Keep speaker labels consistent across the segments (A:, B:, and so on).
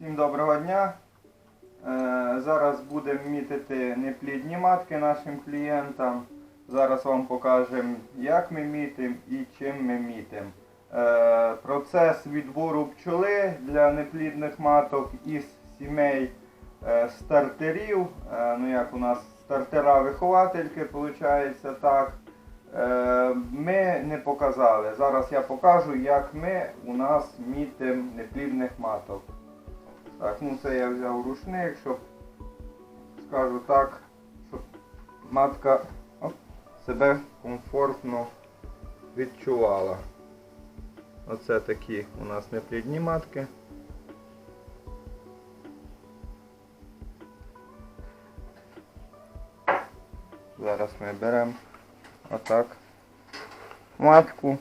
A: Всім доброго дня. Е, Зараз будемо мітити неплідні матки нашим клієнтам. Зараз вам покажемо, як ми мітимо і чим ми мітимо. Е, Процес відбору пчоли для неплідних маток із сімей е, стартерів. Ну як у нас стартера-виховательки, виходить так. Ми не показали. Зараз я покажу, як ми у нас мітимо неплідних маток. Так, ну це я взяв рушник, щоб скажу так, щоб матка оп, себе комфортно відчувала. Оце такі у нас неплідні матки. Зараз ми беремо отак матку.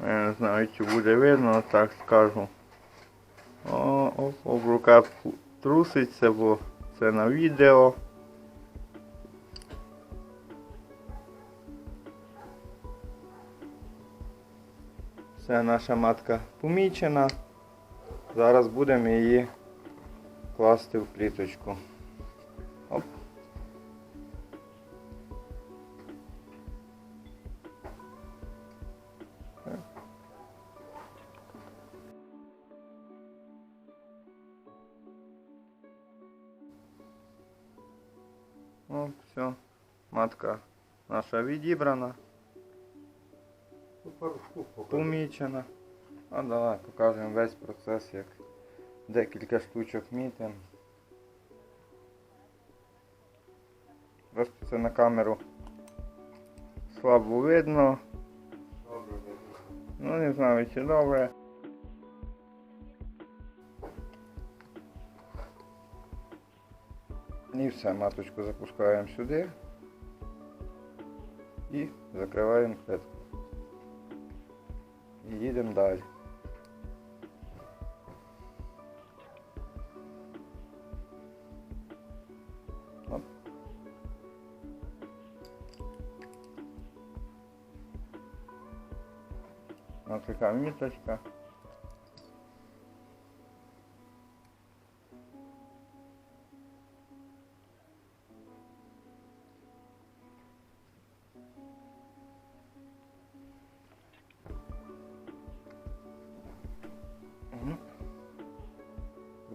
A: Я не знаю, чи буде видно, так скажу. О, оп, оп, рука труситься, бо це на відео. Все, наша матка помічена. Зараз будемо її класти в кліточку. Ну, все, матка наша відібрана, помічена. А давай покажемо весь процес, як декілька штучок мітимо. Просто це на камеру слабо видно. Ну не знаю чи добре. І все, маточку запускаємо сюди і закриваємо клетку. І їдемо далі. Оп. Така міточка.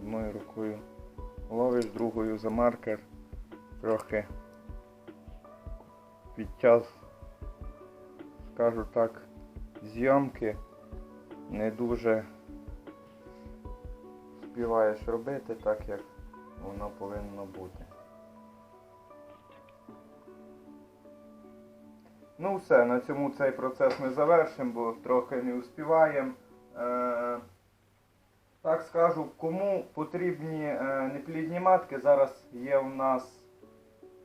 A: Одною рукою ловиш, другою за маркер. Трохи під час, скажу так, зйомки не дуже співаєш робити так, як воно повинно бути. Ну все, на цьому цей процес ми завершимо, бо трохи не успіваємо. Так скажу, кому потрібні е, неплідні матки, зараз є у нас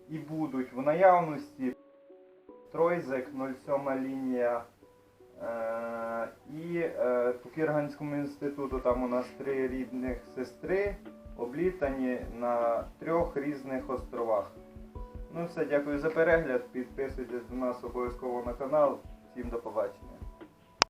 A: і будуть в наявності. Тройзик 07 лінія. Е, і е, по Кірганському інституту там у нас три рідних сестри, облітані на трьох різних островах. Ну все, дякую за перегляд. Підписуйтесь до нас обов'язково на канал. Всім до побачення.